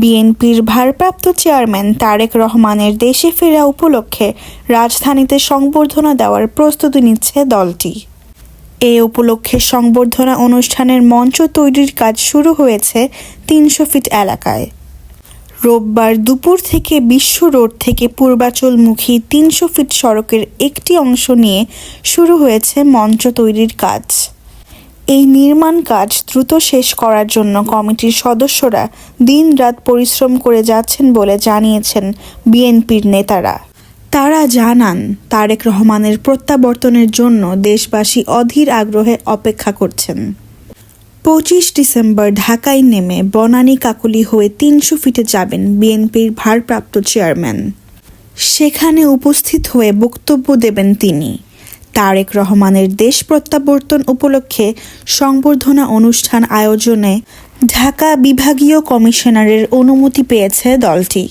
বিএনপির ভারপ্রাপ্ত চেয়ারম্যান তারেক রহমানের দেশে ফেরা উপলক্ষে রাজধানীতে সংবর্ধনা দেওয়ার প্রস্তুতি নিচ্ছে দলটি। এ উপলক্ষে সংবর্ধনা অনুষ্ঠানের মঞ্চ তৈরির কাজ শুরু হয়েছে তিনশো ফিট এলাকায়। রোববার দুপুর থেকে বিশ্ব রোড থেকে পূর্বাচলমুখী তিনশো ফিট সড়কের একটি অংশ নিয়ে শুরু হয়েছে মঞ্চ তৈরির কাজ। এই নির্মাণ কাজ দ্রুত শেষ করার জন্য কমিটির সদস্যরা দিনরাত পরিশ্রম করে যাচ্ছেন বলে জানিয়েছেন বিএনপির নেতারা। তারা জানান, তারেক রহমানের প্রত্যাবর্তনের জন্য দেশবাসী অধীর আগ্রহে অপেক্ষা করছেন। পঁচিশ ডিসেম্বর ঢাকায় নেমে বনানী কাকুলি হয়ে তিনশো ফিটে যাবেন বিএনপির ভারপ্রাপ্ত চেয়ারম্যান। সেখানে উপস্থিত হয়ে বক্তব্য দেবেন তিনি। তারেক রহমানের দেশ প্রত্যাবর্তন উপলক্ষে সংবর্ধনা অনুষ্ঠান আয়োজনে ঢাকা বিভাগীয় কমিশনারের অনুমতি পেয়েছে দলটি।